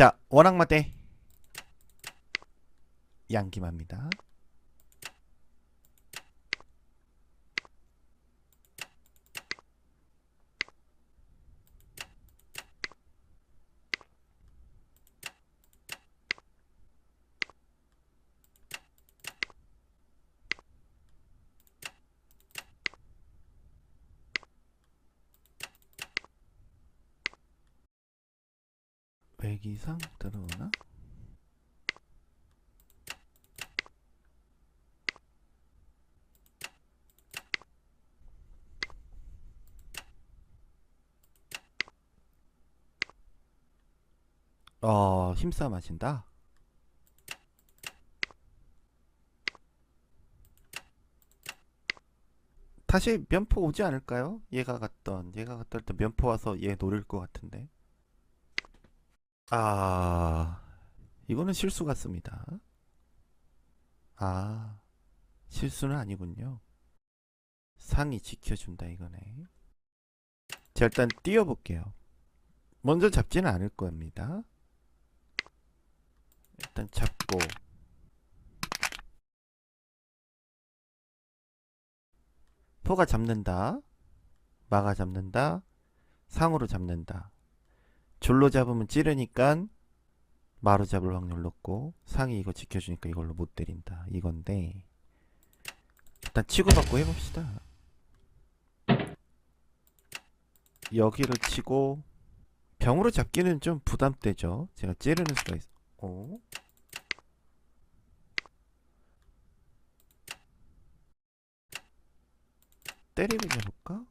자, 원악마대 양기마입니다. 외기상 들어오나? 어, 힘싸움 하신다? 다시 면포 오지 않을까요? 얘가 갔던, 얘가 갔던 때 면포 와서 얘 노릴 것 같은데. 아, 이거는 실수 같습니다. 아, 실수는 아니군요. 상이 지켜준다, 이거네. 자, 일단 띄워볼게요. 먼저 잡지는 않을 겁니다. 일단 잡고. 포가 잡는다. 마가 잡는다. 상으로 잡는다. 졸로 잡으면 찌르니까 마루 잡을 확률 높고 상이 이거 지켜주니까 이걸로 못 때린다 이건데 일단 치고받고 해봅시다 여기를 치고 병으로 잡기는 좀 부담되죠 제가 찌르는 수가 있어 어? 때리고 해볼까?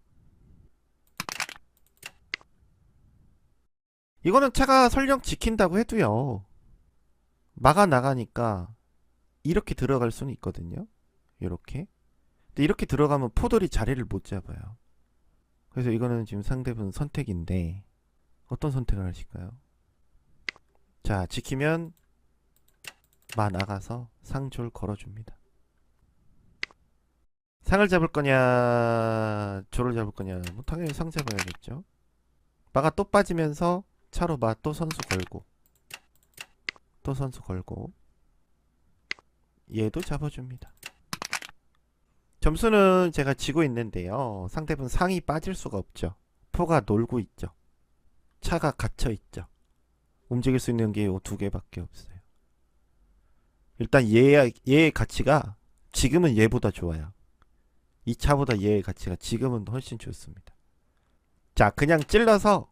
이거는 차가 설령 지킨다고 해도요. 막아 나가니까 이렇게 들어갈 수는 있거든요. 이렇게. 근데 이렇게 들어가면 포돌이 자리를 못 잡아요. 그래서 이거는 지금 상대분 선택인데 어떤 선택을 하실까요? 자, 지키면 마 나가서 상졸 걸어줍니다. 상을 잡을 거냐, 졸을 잡을 거냐, 뭐 당연히 상 잡아야겠죠. 마가 또 빠지면서 차로 마또 선수 걸고 또 선수 걸고 얘도 잡아줍니다. 점수는 제가 지고 있는데요. 상대분 상이 빠질 수가 없죠. 포가 놀고 있죠. 차가 갇혀 있죠. 움직일 수 있는 게요두 개밖에 없어요. 일단 얘, 얘의 가치가 지금은 얘보다 좋아요. 이 차보다 얘의 가치가 지금은 훨씬 좋습니다. 자, 그냥 찔러서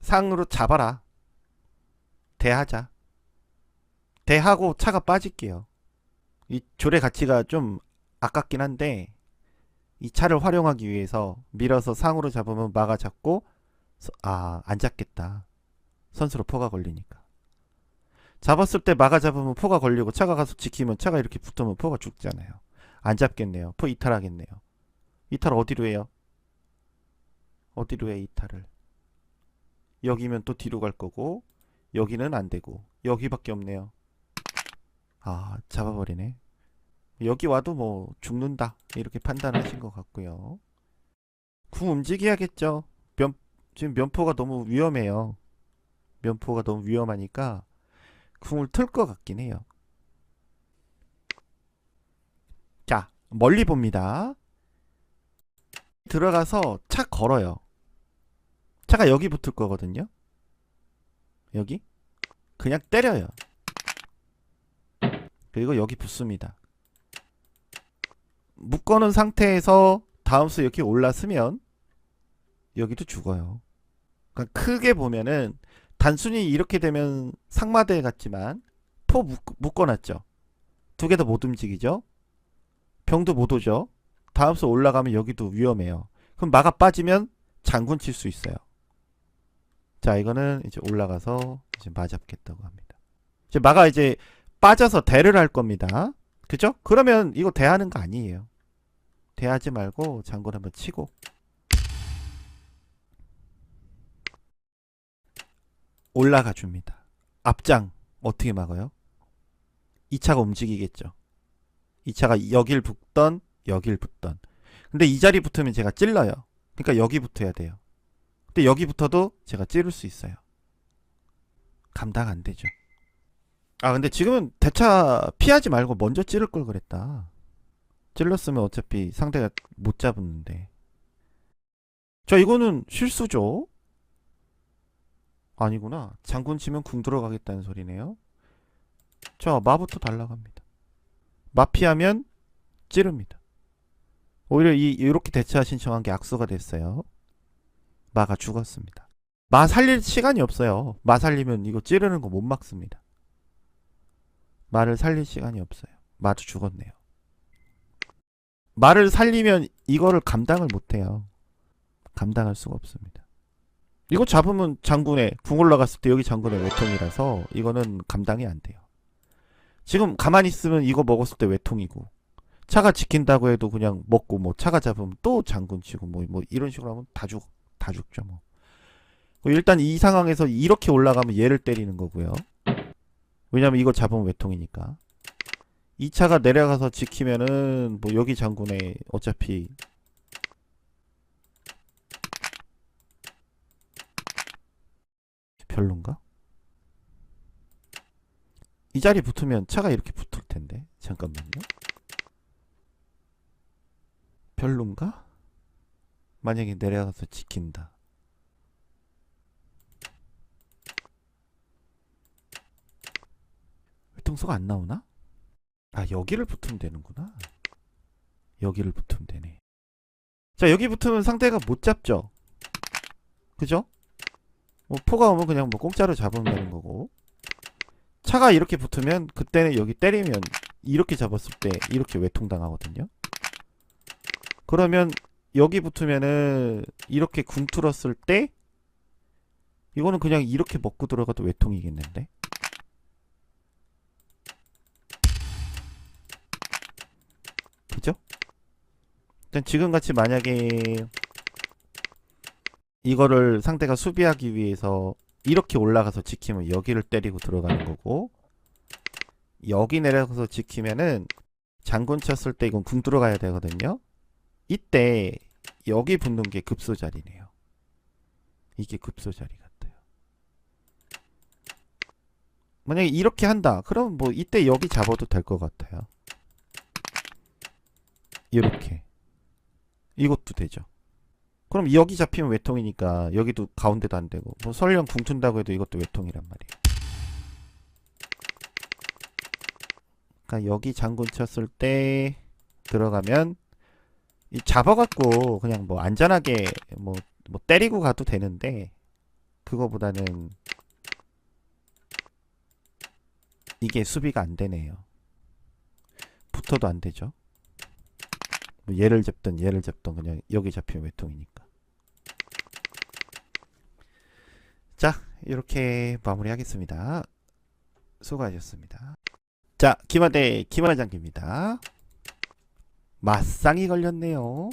상으로 잡아라. 대하자. 대하고 차가 빠질게요. 이 졸의 가치가 좀 아깝긴 한데 이 차를 활용하기 위해서 밀어서 상으로 잡으면 마가 잡고 아, 안 잡겠다. 선수로 포가 걸리니까. 잡았을 때 마가 잡으면 포가 걸리고 차가 가서 지키면 차가 이렇게 붙으면 포가 죽잖아요. 안 잡겠네요. 포 이탈하겠네요. 이탈 어디로 해요? 어디로 해 이탈을? 여기면 또 뒤로 갈 거고 여기는 안 되고 여기밖에 없네요. 아 잡아버리네. 여기 와도 뭐 죽는다 이렇게 판단하신 것 같고요. 궁 움직여야겠죠. 면 지금 면포가 너무 위험해요. 면포가 너무 위험하니까 궁을 틀 것 같긴 해요. 자 멀리 봅니다. 들어가서 차 걸어요. 차가 여기 붙을 거거든요. 여기 그냥 때려요. 그리고 여기 붙습니다. 묶어놓은 상태에서 다음 수 이렇게 올랐으면 여기도 죽어요. 그러니까 크게 보면은 단순히 이렇게 되면 상마대 같지만 포 묶, 묶어놨죠. 두 개 다 못 움직이죠. 병도 못 오죠. 다음 수 올라가면 여기도 위험해요. 그럼 마가 빠지면 장군 칠 수 있어요. 자, 이거는 이제 올라가서 이제 맞잡겠다고 합니다. 이제 마가 이제 빠져서 대를 할 겁니다. 그죠? 그러면 이거 대하는 거 아니에요. 대하지 말고 장군 한번 치고 올라가 줍니다. 앞장 어떻게 막아요? 이 차가 움직이겠죠. 이 차가 여길 붙던 여길 붙던. 근데 이 자리 붙으면 제가 찔러요. 그러니까 여기 붙어야 돼요. 근데 여기 붙어도 제가 찌를 수 있어요. 감당 안 되죠. 아 근데 지금은 대차 피하지 말고 먼저 찌를 걸 그랬다. 찔렀으면 어차피 상대가 못 잡았는데. 저 이거는 실수죠. 아니구나. 장군 치면 궁 들어가겠다는 소리네요. 자 마부터 달라갑니다. 마 피하면 찌릅니다. 오히려 이 이렇게 대차 신청한 게 악수가 됐어요. 마가 죽었습니다. 마 살릴 시간이 없어요. 마 살리면 이거 찌르는 거 못 막습니다. 말을 살릴 시간이 없어요. 마도 죽었네요. 말을 살리면 이거를 감당을 못해요. 감당할 수가 없습니다. 이거 잡으면 장군에 궁 올라갔을 때 여기 장군의 외통이라서 이거는 감당이 안 돼요. 지금 가만히 있으면 이거 먹었을 때 외통이고 차가 지킨다고 해도 그냥 먹고 뭐 차가 잡으면 또 장군 치고 뭐, 뭐 이런 식으로 하면 다 죽, 다 죽죠 뭐. 일단 이 상황에서 이렇게 올라가면 얘를 때리는 거고요. 왜냐면 이거 잡으면 외통이니까. 이 차가 내려가서 지키면은 뭐 여기 장군에 어차피 별론가? 이 자리 붙으면 차가 이렇게 붙을 텐데 잠깐만요. 별론가? 만약에 내려가서 지킨다. 외통수가 안 나오나? 아 여기를 붙으면 되는구나. 여기를 붙으면 되네. 자 여기 붙으면 상대가 못 잡죠. 그죠? 뭐 포가 오면 그냥 뭐 공짜로 잡으면 되는 거고. 차가 이렇게 붙으면 그때는 여기 때리면 이렇게 잡았을 때 이렇게 외통당하거든요. 그러면 여기 붙으면은 이렇게 궁 틀었을 때 이거는 그냥 이렇게 먹고 들어가도 외통이겠는데. 그죠? 일단 지금같이 만약에 이거를 상대가 수비하기 위해서 이렇게 올라가서 지키면 여기를 때리고 들어가는 거고 여기 내려가서 지키면은 장군 쳤을 때 이건 궁 들어가야 되거든요. 이때 여기 붙는 게 급소 자리네요. 이게 급소 자리 같아요. 만약에 이렇게 한다. 그럼 뭐 이때 여기 잡아도 될 것 같아요. 이렇게 이것도 되죠. 그럼 여기 잡히면 외통이니까 여기도 가운데도 안 되고 뭐 설령 궁 튼다고 해도 이것도 외통이란 말이에요. 그러니까 여기 장군 쳤을 때 들어가면 이 잡아갖고 그냥 뭐 안전하게 뭐, 뭐 때리고 가도 되는데 그거보다는 이게 수비가 안 되네요. 붙어도 안 되죠. 뭐 얘를 잡든 얘를 잡든 그냥 여기 잡히면 외통이니까. 자, 이렇게 마무리하겠습니다. 수고하셨습니다. 자, 김하대 김하장기입니다. 맞상이 걸렸네요.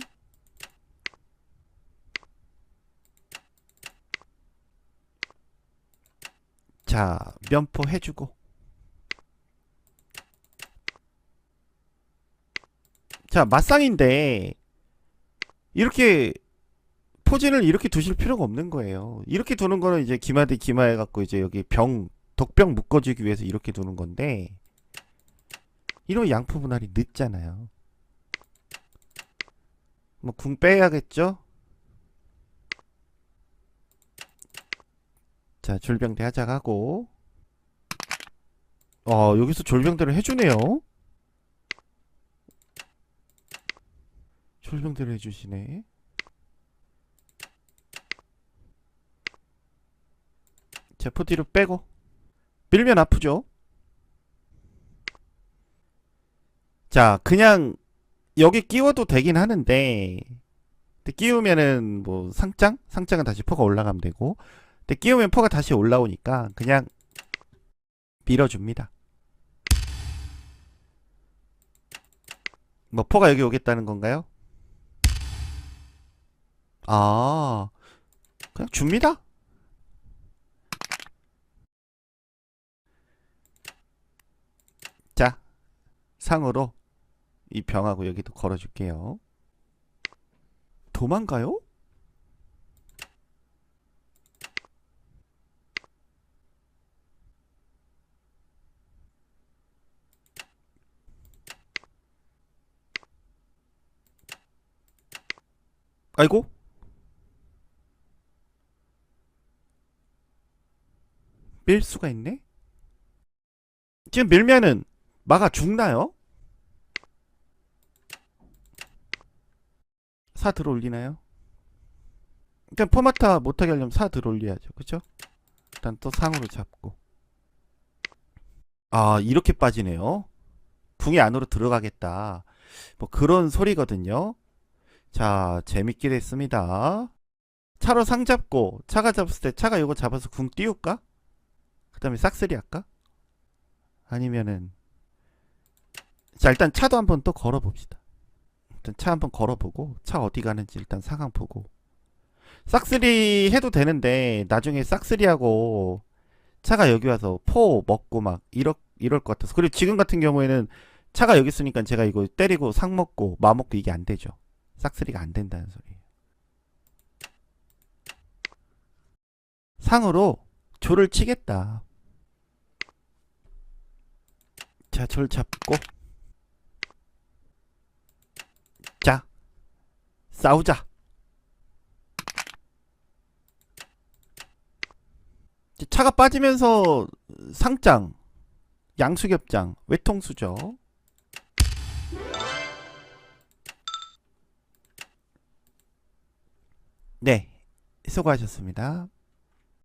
자, 면포 해주고. 자, 맞상인데, 이렇게, 포진을 이렇게 두실 필요가 없는 거예요. 이렇게 두는 거는 이제 기마 대 기마 해 갖고 이제 여기 병, 독병 묶어주기 위해서 이렇게 두는 건데, 이러면 양포 분할이 늦잖아요. 뭐, 궁 빼야겠죠? 자, 졸병대 하자가고. 어, 여기서 졸병대를 해주네요. 졸병대를 해주시네. 자, 포티로 빼고. 밀면 아프죠? 자, 그냥 여기 끼워도 되긴 하는데 끼우면은 뭐 상장? 상장은 다시 포가 올라가면 되고 근데 끼우면 포가 다시 올라오니까 그냥 밀어줍니다. 뭐 포가 여기 오겠다는 건가요? 아, 그냥 줍니다. 자, 상으로 이 병하고 여기도 걸어줄게요. 도망가요? 아이고 밀 수가 있네? 지금 밀면은 마가 죽나요? 사 들어올리나요? 일단 포마타 못하게 하려면 사 들어올려야죠. 그쵸? 일단 또 상으로 잡고. 아, 이렇게 빠지네요. 궁이 안으로 들어가겠다. 뭐 그런 소리거든요. 자, 재밌게 됐습니다. 차로 상 잡고 차가 잡았을 때 차가 요거 잡아서 궁 띄울까? 그 다음에 싹쓸이 할까? 아니면은 자 일단 차도 한번 또 걸어봅시다. 차 한번 걸어보고 차 어디 가는지 일단 상황 보고 싹쓸이 해도 되는데 나중에 싹쓸이하고 차가 여기 와서 포 먹고 막 이럴 이럴 것 같아서 그리고 지금 같은 경우에는 차가 여기 있으니까 제가 이거 때리고 상 먹고 마 먹고 이게 안 되죠. 싹쓸이가 안 된다는 소리예요. 상으로 조를 치겠다. 자, 절 잡고. 자, 싸우자. 차가 빠지면서 상장, 양수겹장, 외통수죠. 네, 수고하셨습니다.